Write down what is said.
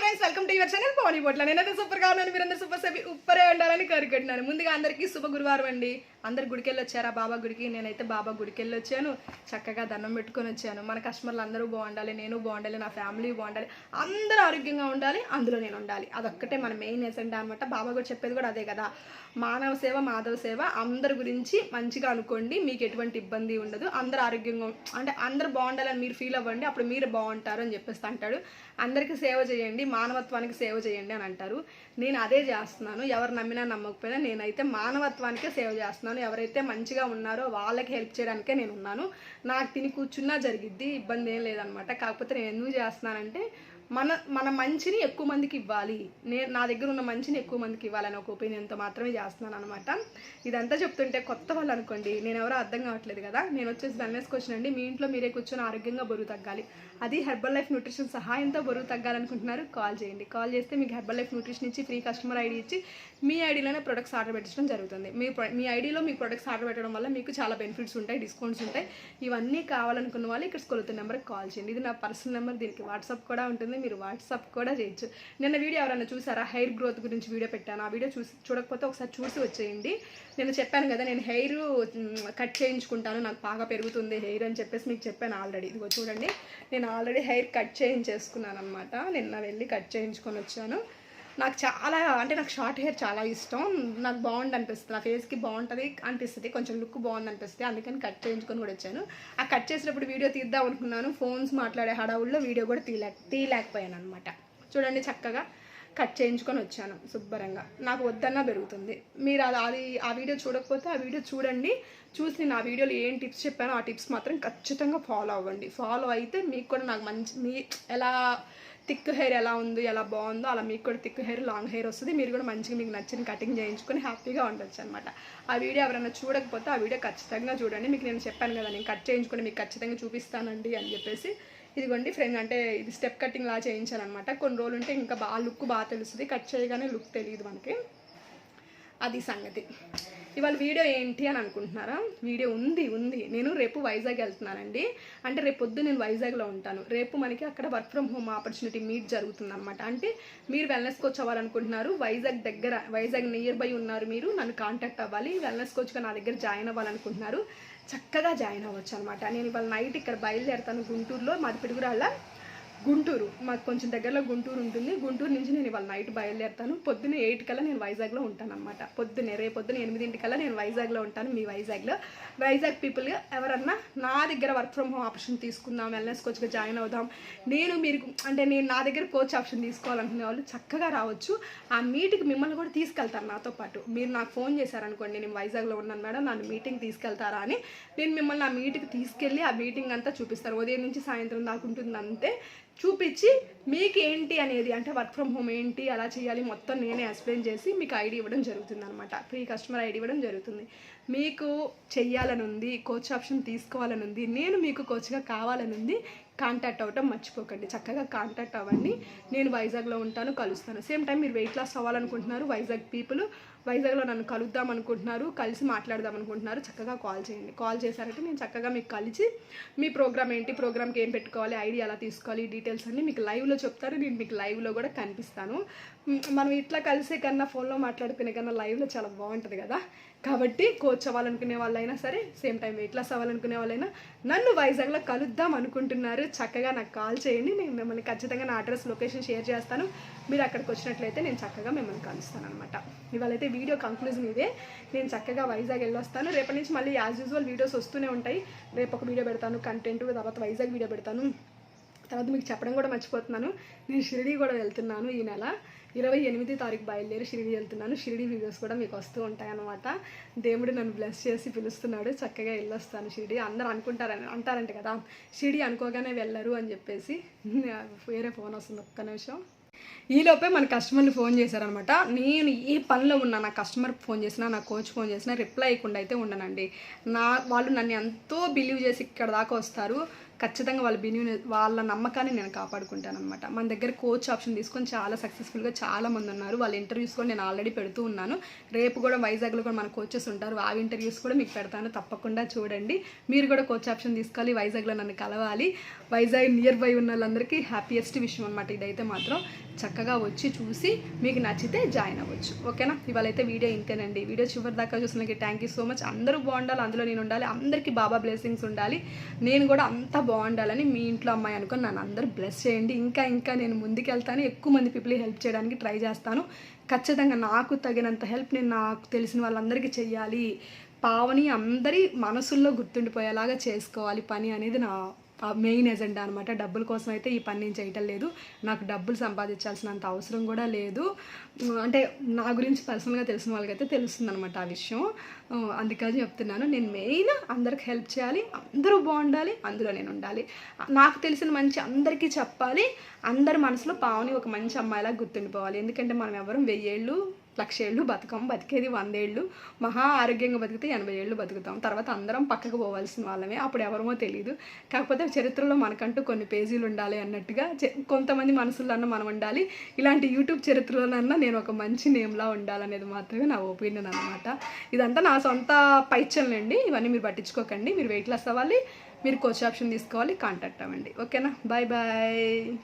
Friends welcome to your channel Pavani Potla నేనైతే సూపర్గా ఉన్నాను మీరందరూ సూపర్ సేపి ఉప్పరే ఉండాలని కోరుకుంటున్నాను ముందుగా అందరికీ శుభ గురువారం అండి అందరు గుడికెళ్ళి వచ్చారా బాబా గుడికి. నేనైతే బాబా గుడికెళ్ళి వచ్చాను చక్కగా దండం పెట్టుకొని వచ్చాను మన కస్టమర్లు అందరూ బాగుండాలి నేను బాగుండాలి నా ఫ్యామిలీ బాగుండాలి అందరూ ఆరోగ్యంగా ఉండాలి అందులో నేను ఉండాలి. అదొక్కటే మన మెయిన్ ఎసెంట్ అనమాట బాబా కూడా చెప్పేది కూడా అదే కదా. మానవ సేవ మాధవ సేవ అందరి గురించి మంచిగా అనుకోండి మీకు ఎటువంటి ఇబ్బంది ఉండదు. అందరు ఆరోగ్యంగా అంటే అందరు బాగుండాలని మీరు ఫీల్ అవ్వండి అప్పుడు మీరు బాగుంటారు అని చెప్పేసి అంటాడు. అందరికీ సేవ చేయండి మానవత్వానికి సేవ చేయండి అని అంటారు. నేను అదే చేస్తున్నాను. ఎవరు నమ్మినా నమ్మకపోయినా నేనైతే మానవత్వానికే సేవ చేస్తున్నాను. ఎవరైతే మంచిగా ఉన్నారో వాళ్ళకి హెల్ప్ చేయడానికే నేను ఉన్నాను నాకు తిని కూర్చున్నా జరిగిద్ది ఇబ్బంది ఏం లేదనమాట. కాకపోతే నేను ఎందుకు చేస్తున్నానంటే మన మన మంచిని ఎక్కువ మందికి ఇవ్వాలి. నేను నా దగ్గర ఉన్న మంచిని ఎక్కువ మందికి ఇవ్వాలని ఒక ఒపీనియన్తో మాత్రమే చేస్తున్నాను అనమాట ఇదంతా చెప్తుంటే కొత్త వాళ్ళు అనుకోండి నేను ఎవరో అర్థం కావట్లేదు కదా. నేను వచ్చేసి వెల్నెస్కి అండి. మీ ఇంట్లో మీరే కూర్చొని ఆరోగ్యంగా బరువు తగ్గాలి. అది హెర్బల్ లైఫ్ న్యూట్రిషన్ సహాయంతో బరువు తగ్గాలనుకుంటున్నారు కాల్ చేయండి. కాల్ చేస్తే మీకు హెర్బల్ లైఫ్ న్యూట్రిషన్ ఇచ్చి ఫ్రీ కస్టమర్ ఐడి ఇచ్చి మీ ఐడిలోనే ప్రొడక్ట్స్ ఆర్డర్ పెట్టడం జరుగుతుంది. మీ ప్రొ- మీ ఐడిలో మీ ప్రొడక్ట్స్ ఆర్డర్ పెట్టడం వల్ల మీకు చాలా బెనిఫిట్స్ ఉంటాయి డిస్కౌంట్స్ ఉంటాయి. ఇవన్నీ కావాలనుకున్న వాళ్ళు ఇక్కడ స్కొలుతున్న నెంబర్కి కాల్ చేయండి. ఇది నా పర్సనల్ నెంబర్ దీనికి వాట్సాప్ కూడా ఉంటుంది. మీరు వాట్సాప్ కూడా చేయొచ్చు. నిన్న వీడియో ఎవరైనా చూసారా? హెయిర్ గ్రోత్ గురించి వీడియో పెట్టాను. ఆ వీడియో చూసి చూడకపోతే ఒకసారి చూసి వచ్చేయండి. నేను చెప్పాను కదా నేను హెయిర్ కట్ చేయించుకుంటాను. నాకు బాగా పెరుగుతుంది హెయిర్ అని చెప్పేసి మీకు చెప్పాను ఆల్రెడీ. ఇదిగో చూడండి. నేను ఆల్రెడీ హెయిర్ కట్ చేయించేసుకున్నాను అనమాట నిన్న వెళ్ళి కట్ చేయించుకొని వచ్చాను. నాకు చాలా అంటే నాకు షార్ట్ హెయిర్ చాలా ఇష్టం. నాకు బాగుంది అనిపిస్తుంది నా ఫేస్కి బాగుంటుంది అనిపిస్తుంది. కొంచెం లుక్ బాగుంది అనిపిస్తుంది అందుకని కట్ చేయించుకొని కూడా వచ్చాను. ఆ కట్ చేసినప్పుడు వీడియో తీద్దాం అనుకున్నాను. ఫోన్స్ మాట్లాడే హడావుల్లో వీడియో కూడా తీయలే తీయలేకపోయాను అనమాట చూడండి చక్కగా కట్ చేయించుకొని వచ్చాను శుభ్రంగా. నాకు వద్దన్నా పెరుగుతుంది. మీరు అది అది ఆ వీడియో చూడకపోతే ఆ వీడియో చూడండి. చూసి నేను ఆ వీడియోలో ఏం టిప్స్ చెప్పానో ఆ టిప్స్ మాత్రం ఖచ్చితంగా ఫాలో అవ్వండి. ఫాలో అయితే మీకు కూడా నాకు మంచి మీ ఎలా థిక్ హెయిర్ ఎలా ఉంది ఎలా బాగుందో అలా మీకు కూడా థిక్ హెయిర్ లాంగ్ హెయిర్ వస్తుంది. మీరు కూడా మంచిగా మీకు నచ్చిన కటింగ్ చేయించుకొని హ్యాపీగా ఉండొచ్చు అనమాట ఆ వీడియో ఎవరైనా చూడకపోతే ఆ వీడియో ఖచ్చితంగా చూడండి. మీకు నేను చెప్పాను కదా నేను కట్ చేయించుకొని మీకు ఖచ్చితంగా చూపిస్తానండి అని చెప్పేసి. ఇదిగోండి ఫ్రెండ్ అంటే ఇది స్టెప్ కటింగ్ లా చేయించాలన్నమాట. కొన్ని రోజులు ఉంటే ఇంకా బాగా లుక్ బాగా తెలుస్తుంది. కట్ చేయగానే లుక్ తెలియదు మనకి. అది సంగతి. ఇవాళ వీడియో ఏంటి అని అనుకుంటున్నారా? వీడియో ఉంది ఉంది. నేను రేపు వైజాగ్ వెళ్తున్నానండి. అంటే రేపు పొద్దు నేను వైజాగ్లో ఉంటాను. రేపు మనకి అక్కడ work from home opportunity meet జరుగుతుంది అనమాట అంటే మీరు వెల్నెస్ కోచ్ అవ్వాలనుకుంటున్నారు. వైజాగ్ దగ్గర వైజాగ్ నియర్ బై ఉన్నారు మీరు. నన్ను కాంటాక్ట్ అవ్వాలి. వెల్నెస్ కోచ్గా నా దగ్గర జాయిన్ అవ్వాలనుకుంటున్నారు. చక్కగా జాయిన్ అవ్వచ్చు అనమాట నేను ఇవాళ నైట్ ఇక్కడ బయలుదేరుతాను గుంటూరులో మాది పిడుగురాళ్ళ. గుంటూరు. మాకు కొంచెం దగ్గరలో గుంటూరు ఉంటుంది. గుంటూరు నుంచి నేను ఇవాళ నైట్ బయలుదేరుతాను. పొద్దున్న ఎయిట్ కల్లా నేను వైజాగ్లో ఉంటాను అనమాట పొద్దున్నే రేపు పొద్దున్న ఎనిమిదింటికల్లా నేను వైజాగ్లో ఉంటాను మీ వైజాగ్లో. వైజాగ్ పీపుల్ ఎవరన్నా నా దగ్గర వర్క్ ఫ్రమ్ హోమ్ ఆప్షన్ తీసుకుందాం వెల్నెస్ కోచ్గా జాయిన్ అవుదాం. నేను మీరు అంటే నేను నా దగ్గర కోచ్ ఆప్షన్ తీసుకోవాలనుకునే వాళ్ళు చక్కగా రావచ్చు. ఆ మీటింగ్ మిమ్మల్ని కూడా తీసుకెళ్తాను నాతో పాటు. మీరు నాకు ఫోన్ చేశారనుకోండి నేను వైజాగ్లో ఉన్నాను మేడం నన్ను మీటింగ్ తీసుకెళ్తారా అని. నేను మిమ్మల్ని ఆ మీటింగ్ తీసుకెళ్ళి ఆ మీటింగ్ అంతా చూపిస్తాను. ఉదయం నుంచి సాయంత్రం దాకా ఉంటుంది అంతే చూపించి మీకు ఏంటి అనేది అంటే వర్క్ ఫ్రమ్ హోమ్ ఏంటి అలా చేయాలి మొత్తం నేనే ఎక్స్ప్లెయిన్ చేసి మీకు ఐడి ఇవ్వడం జరుగుతుంది అనమాట ఫ్రీ కస్టమర్ ఐడి ఇవ్వడం జరుగుతుంది. మీకు చెయ్యాలనుంది కోచ్ ఆప్షన్ తీసుకోవాలని ఉంది నేను మీకు కోచ్గా కావాలని ఉంది కాంటాక్ట్ అవ్వటం మర్చిపోకండి. చక్కగా కాంటాక్ట్ అవ్వండి. నేను వైజాగ్లో ఉంటాను కలుస్తాను. సేమ్ టైం మీరు వెయిట్ లాస్ అవ్వాలనుకుంటున్నారు వైజాగ్ పీపుల్ వైజాగ్లో నన్ను కలుద్దాం అనుకుంటున్నారు కలిసి మాట్లాడదాం అనుకుంటున్నారు. చక్కగా కాల్ చేయండి. కాల్ చేశారంటే నేను చక్కగా మీకు కలిసి మీ ప్రోగ్రామ్ ఏంటి ప్రోగ్రామ్కి ఏం పెట్టుకోవాలి ఐడియా ఎలా తీసుకోవాలి డీటెయిల్స్ అన్నీ మీకు లైవ్లో చెప్తారు. నేను మీకు లైవ్లో కూడా కనిపిస్తాను. మనం ఇట్లా కలిసే కన్నా ఫోన్లో మాట్లాడుకునే కన్నా లైవ్లో చాలా బాగుంటుంది కదా. కాబట్టి కోచ్ అవ్వాలనుకునే వాళ్ళైనా సరే సేమ్ టైం వెయిట్ లాస్ అవ్వాలనుకునే వాళ్ళైనా నన్ను వైజాగ్లో కలుద్దాం అనుకుంటున్నారు. చక్కగా నాకు కాల్ చేయండి. నేను మిమ్మల్ని ఖచ్చితంగా నా అడ్రస్ లొకేషన్ షేర్ చేస్తాను. మీరు అక్కడికి వచ్చినట్లయితే నేను చక్కగా మిమ్మల్ని కలుస్తాను అనమాట ఇవాళైతే వీడియో కంక్లూజన్ ఇదే. నేను చక్కగా వైజాగ్ వెళ్ళొస్తాను. రేపటి నుంచి మళ్ళీ యాజ్ యూజువల్ వీడియోస్ వస్తూనే ఉంటాయి. రేపు ఒక వీడియో పెడతాను కంటెంట్ తర్వాత వైజాగ్ వీడియో పెడతాను. తర్వాత మీకు చెప్పడం కూడా మర్చిపోతున్నాను. నేను షిరిడి కూడా వెళ్తున్నాను ఈ నెల. ఇరవై ఎనిమిది తారీఖు బయలుదేరి షిరిడి వెళ్తున్నాను. షిరిడి వీడియోస్ కూడా మీకు వస్తూ ఉంటాయి అనమాట దేవుడు నన్ను బ్లెస్ చేసి పిలుస్తున్నాడు. చక్కగా వెళ్ళొస్తాను షిరిడి. అందరూ అనుకుంటారని అంటారంట కదా. షిరిడి అనుకోగానే వెళ్ళరు అని చెప్పేసి వేరే ఫోన్ వస్తుంది ఒక్క నిమిషం. ఈలోపే మన కస్టమర్లు ఫోన్ చేశారనమాట. నేను ఏ పనిలో ఉన్నా నా కస్టమర్ ఫోన్ చేసినా నా కోచ్ ఫోన్ చేసినా రిప్లై అయ్యకుండా అయితే ఉండనండి. నా వాళ్ళు నన్ను ఎంతో బిలీవ్ చేసి ఇక్కడ దాకా వస్తారు. ఖచ్చితంగా వాళ్ళ బిన్యూ వాళ్ళ నమ్మకాన్ని నేను కాపాడుకుంటాను అనమాట మన దగ్గర కోచ్ ఆప్షన్ తీసుకొని చాలా సక్సెస్ఫుల్గా చాలా మంది ఉన్నారు. వాళ్ళ ఇంటర్వ్యూస్ కూడా నేను ఆల్రెడీ పెడుతూ ఉన్నాను. రేపు కూడా వైజాగ్లో కూడా మన కోచెస్ ఉంటారు. ఆ ఇంటర్వ్యూస్ కూడా మీకు పెడతాను. తప్పకుండా చూడండి. మీరు కూడా కోచ్ ఆప్షన్ తీసుకోవాలి. వైజాగ్లో నన్ను కలవాలి. వైజాగ్ నియర్ బై ఉన్న వాళ్ళందరికీ హ్యాపీయెస్ట్ విషయం అనమాట ఇదైతే మాత్రం. చక్కగా వచ్చి చూసి మీకు నచ్చితే జాయిన్ అవ్వచ్చు. ఓకేనా ఇవాళ అయితే వీడియో ఇంతేనండి. వీడియో చివరి దాకా చూసినకి థ్యాంక్ యూ సో మచ్ అందరూ బాగుండాలి. అందులో నేను ఉండాలి. అందరికీ బాబా బ్లెస్సింగ్స్ ఉండాలి. నేను కూడా అంతా బాగుండాలని మీ ఇంట్లో అమ్మాయి అనుకుని నన్ను అందరూ బ్లెస్ చేయండి. ఇంకా ఇంకా నేను ముందుకెళ్తాను. ఎక్కువ మంది పీపుల్ హెల్ప్ చేయడానికి ట్రై చేస్తాను. ఖచ్చితంగా నాకు తగినంత హెల్ప్ నేను నాకు తెలిసిన వాళ్ళందరికీ చెయ్యాలి. పావని అందరి మనసుల్లో గుర్తుండిపోయేలాగా చేసుకోవాలి. పని అనేది నా మెయిన్ ఎజెండా అనమాట డబ్బుల కోసం అయితే ఈ పని నేను చేయటం లేదు. నాకు డబ్బులు సంపాదించాల్సినంత అవసరం కూడా లేదు. అంటే నా గురించి పర్సనల్గా తెలిసిన వాళ్ళకైతే తెలుస్తుంది అనమాట ఆ విషయం అందుకని చెప్తున్నాను. నేను మెయిన్ అందరికి హెల్ప్ చేయాలి. అందరూ బాగుండాలి. అందులో నేను ఉండాలి. నాకు తెలిసిన మంచి అందరికీ చెప్పాలి. అందరి మనసులో పావుని ఒక మంచి అమ్మాయిలా గుర్తుండిపోవాలి. ఎందుకంటే మనం ఎవరం వెయ్యేళ్ళు లక్ష ఏళ్ళు బతకం బతికేది వందేళ్ళు. మహా ఆరోగ్యంగా బతికితే ఎనభై ఏళ్ళు బతుకుతాం. తర్వాత అందరం పక్కకు పోవాల్సిన వాళ్ళమే. అప్పుడు ఎవరమో తెలియదు కాకపోతే చరిత్రలో మనకంటూ కొన్ని పేజీలు ఉండాలి అన్నట్టుగా కొంతమంది మనసులన్నా మనం ఉండాలి. ఇలాంటి యూట్యూబ్ చరిత్రలోనన్నా నేను ఒక మంచి నేమ్లా ఉండాలనేది మాత్రమే నా ఒపీనియన్ అనమాట ఇదంతా నా సొంత పైచల్నండి ఇవన్నీ మీరు పట్టించుకోకండి. మీరు వెయిట్ లాస్ అవ్వాలి. మీరు కోచ్ ఆప్షన్ తీసుకోవాలి. కాంటాక్ట్ అవ్వండి. ఓకేనా? Bye bye.